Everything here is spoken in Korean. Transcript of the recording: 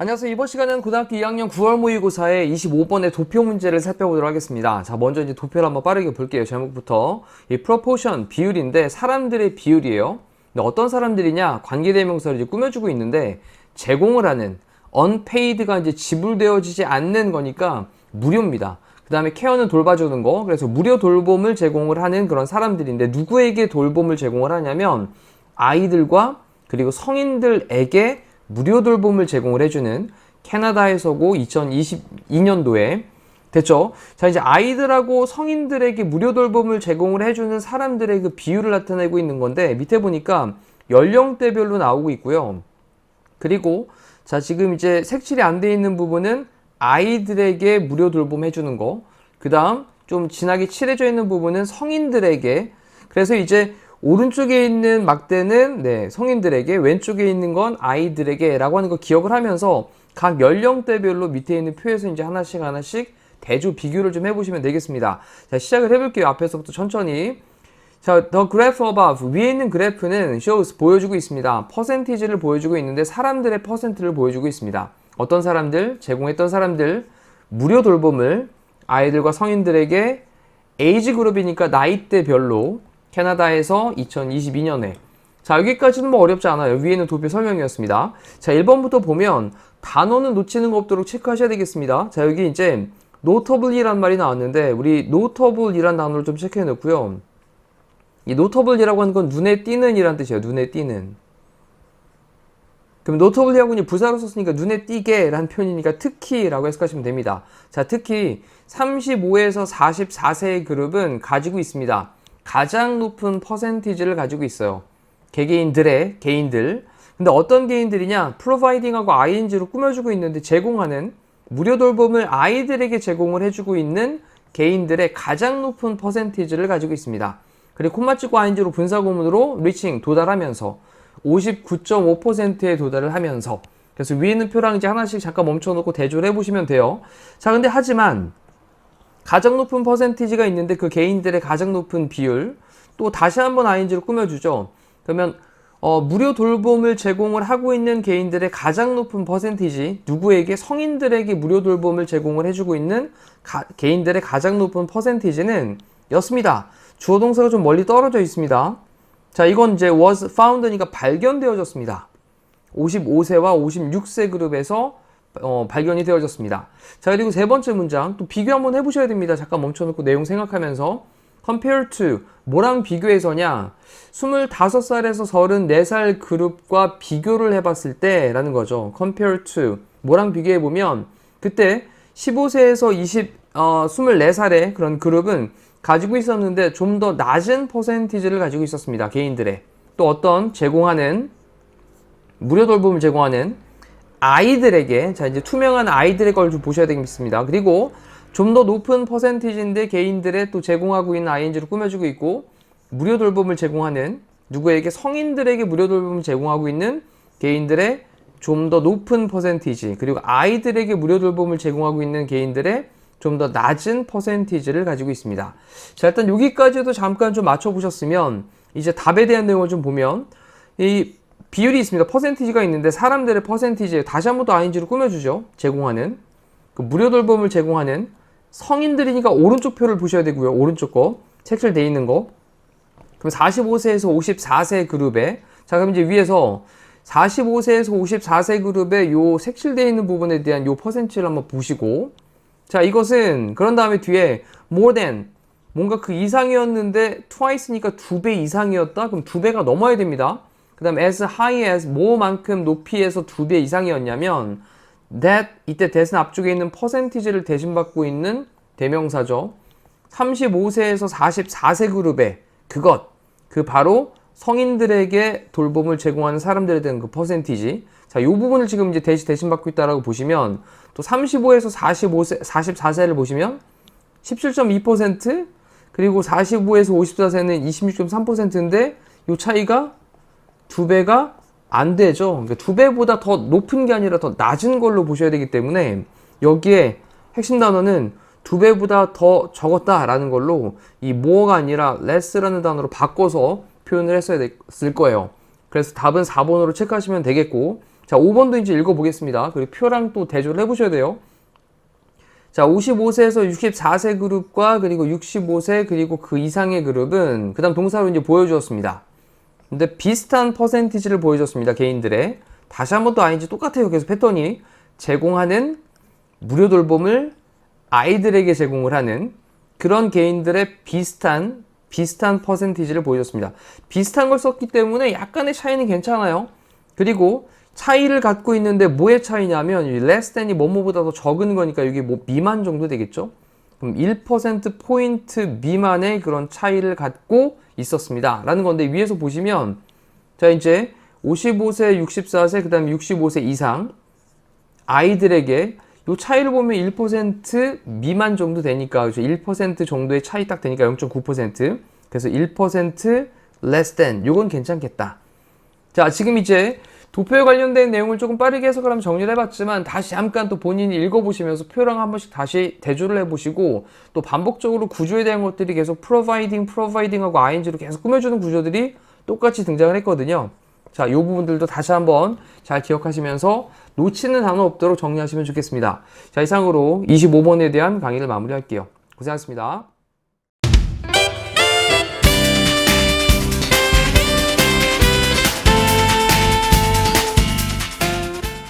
안녕하세요. 이번 시간은 고등학교 2학년 9월 모의고사의 25번의 도표 문제를 살펴보도록 하겠습니다. 자, 먼저 이제 도표를 한번 빠르게 볼게요. 제목부터. 이 proportion, 비율인데 사람들의 비율이에요. 근데 어떤 사람들이냐? 관계대명사를 이제 꾸며주고 있는데 제공을 하는 unpaid가 이제 지불되어지지 않는 거니까 무료입니다. 그 다음에 케어는 돌봐주는 거. 그래서 무료 돌봄을 제공을 하는 그런 사람들인데 누구에게 돌봄을 제공을 하냐면 아이들과 그리고 성인들에게 무료 돌봄을 제공을 해주는 캐나다에서고 2022년도에 됐죠? 자, 이제 아이들하고 성인들에게 무료 돌봄을 제공을 해주는 사람들의 그 비율을 나타내고 있는 건데 밑에 보니까 연령대별로 나오고 있고요. 그리고 자, 지금 이제 색칠이 안 돼 있는 부분은 아이들에게 무료 돌봄 해 주는 거. 그 다음 좀 진하게 칠해져 있는 부분은 성인들에게. 그래서 이제 오른쪽에 있는 막대는 네, 성인들에게, 왼쪽에 있는 건 아이들에게라고 하는 거 기억을 하면서 각 연령대별로 밑에 있는 표에서 이제 하나씩 하나씩 대조 비교를 좀 해보시면 되겠습니다. 자, 시작을 해볼게요. 앞에서부터 천천히. 자, the graph above 위에 있는 그래프는 shows 보여주고 있습니다. 퍼센티지를 보여주고 있는데 사람들의 퍼센트를 보여주고 있습니다. 어떤 사람들, 제공했던 사람들, 무료 돌봄을 아이들과 성인들에게 에이지 그룹이니까 나이대별로 캐나다에서 2022년에. 자 여기까지는 뭐 어렵지 않아요. 위에는 도표 설명이었습니다. 자 1번부터 보면 단어는 놓치는 거 없도록 체크하셔야 되겠습니다. 자 여기 이제 notable이란 말이 나왔는데 우리 notable이란 단어를 좀 체크해 놓고요. 이 notable이라고 하는 건 눈에 띄는 이란 뜻이에요. 눈에 띄는 그럼 notable이라고 는 부사로 썼으니까 눈에 띄게 라는 표현이니까 특히 라고 해석하시면 됩니다 자 특히 35에서 44세의 그룹은 가지고 있습니다 가장 높은 퍼센티지를 가지고 있어요. 개개인들의 개인들. 근데 어떤 개인들이냐? 프로바이딩하고 ing로 꾸며주고 있는데 제공하는 무료 돌봄을 아이들에게 제공을 해주고 있는 개인들의 가장 높은 퍼센티지를 가지고 있습니다. 그리고 콤마 찍고 ing로 분사구문으로 리칭 도달하면서 59.5%에 도달을 하면서 그래서 위에 있는 표랑 이제 하나씩 잠깐 멈춰놓고 대조를 해보시면 돼요. 자, 근데 하지만 가장 높은 퍼센티지가 있는데 그 개인들의 가장 높은 비율 또 다시 한번 ing로 꾸며주죠. 그러면 어, 무료 돌봄을 제공을 하고 있는 개인들의 가장 높은 퍼센티지 누구에게 성인들에게 무료 돌봄을 제공을 해주고 있는 가, 개인들의 가장 높은 퍼센티지는 였습니다. 주어 동사가 좀 멀리 떨어져 있습니다. 자 이건 이제 was found니까 발견되어졌습니다. 55세와 56세 그룹에서 어, 발견이 되어졌습니다. 자, 그리고 세 번째 문장 또 비교 한번 해보셔야 됩니다. 잠깐 멈춰놓고 내용 생각하면서 compare to 뭐랑 비교해서냐 25살에서 34살 그룹과 비교를 해봤을 때 라는 거죠. compare to 뭐랑 비교해보면 그때 15세에서 20, 어, 24살의 그런 그룹은 가지고 있었는데 좀 더 낮은 퍼센티지를 가지고 있었습니다. 개인들의 또 어떤 제공하는 무료 돌봄을 제공하는 아이들에게 자 이제 투명한 아이들의 걸 좀 보셔야 되겠습니다. 그리고 좀 더 높은 퍼센티지인데 개인들의 또 제공하고 있는 ing로 꾸며주고 있고 무료 돌봄을 제공하는 누구에게 성인들에게 무료 돌봄을 제공하고 있는 개인들의 좀 더 높은 퍼센티지 그리고 아이들에게 무료 돌봄을 제공하고 있는 개인들의 좀 더 낮은 퍼센티지를 가지고 있습니다. 자 일단 여기까지도 잠깐 좀 맞춰보셨으면 이제 답에 대한 내용을 좀 보면 이 비율이 있습니다. 퍼센티지가 있는데 사람들의 퍼센티지 다시 한 번 더 ing로 꾸며주죠. 제공하는 그 무료 돌봄을 제공하는 성인들이니까 오른쪽 표를 보셔야 되고요. 오른쪽 거 색칠돼 있는 거. 그럼 45세에서 54세 그룹에 자 그럼 이제 위에서 45세에서 54세 그룹에 요 색칠되어 있는 부분에 대한 요 퍼센트를 한번 보시고 자 이것은 그런 다음에 뒤에 more than. 뭔가 그 이상이었는데 twice니까 두 배 이상이었다? 그럼 두 배가 넘어야 됩니다. 그 다음 as high as 뭐만큼 높이에서 두 배 이상이었냐면 that 이때 대신 앞쪽에 있는 퍼센티지를 대신 받고 있는 대명사죠. 35세에서 44세 그룹의 그것. 그 바로 성인들에게 돌봄을 제공하는 사람들에 대한 그 퍼센티지 자, 이 부분을 지금 이제 대신 대신 받고 있다라고 보시면 또 35에서 45세 44세를 보시면 17.2% 그리고 45에서 54세는 26.3%인데 이 차이가 두 배가 안 되죠. 그러니까 두 배보다 더 높은 게 아니라 더 낮은 걸로 보셔야 되기 때문에 여기에 핵심 단어는 두 배보다 더 적었다라는 걸로 이 more가 아니라 less라는 단어로 바꿔서 표현을 했어야 됐을 거예요. 그래서 답은 4번으로 체크하시면 되겠고 자 5번도 이제 읽어보겠습니다. 그리고 표랑 또 대조를 해보셔야 돼요. 자 55세에서 64세 그룹과 그리고 65세 그리고 그 이상의 그룹은 그 다음 동사로 이제 보여주었습니다. 근데 비슷한 퍼센티지를 보여줬습니다. 개인들의 다시 한 번 또 아닌지 똑같아요. 그래서 패턴이 제공하는 무료 돌봄을 아이들에게 제공을 하는 그런 개인들의 비슷한 비슷한 퍼센티지를 보여줬습니다. 비슷한 걸 썼기 때문에 약간의 차이는 괜찮아요. 그리고 차이를 갖고 있는데 뭐의 차이냐면 이 less than이 뭐뭐보다 더 적은 거니까 이게 뭐 미만 정도 되겠죠? 그럼 1% 포인트 미만의 그런 차이를 갖고 있었습니다. 라는 건데 위에서 보시면 자 이제 55세, 64세, 그 다음에 65세 이상 아이들에게 이 차이를 보면 1% 미만 정도 되니까 그렇죠? 1% 정도의 차이 딱 되니까 0.9% 그래서 1% less than 요건 괜찮겠다. 자 지금 이제 도표에 관련된 내용을 조금 빠르게 해석을 하면 정리를 해봤지만 다시 잠깐 또 본인이 읽어보시면서 표랑 한 번씩 다시 대조를 해보시고 또 반복적으로 구조에 대한 것들이 계속 providing, providing하고 ing로 계속 꾸며주는 구조들이 똑같이 등장을 했거든요. 자, 이 부분들도 다시 한번 잘 기억하시면서 놓치는 단어 없도록 정리하시면 좋겠습니다. 자, 이상으로 25번에 대한 강의를 마무리할게요. 고생하셨습니다.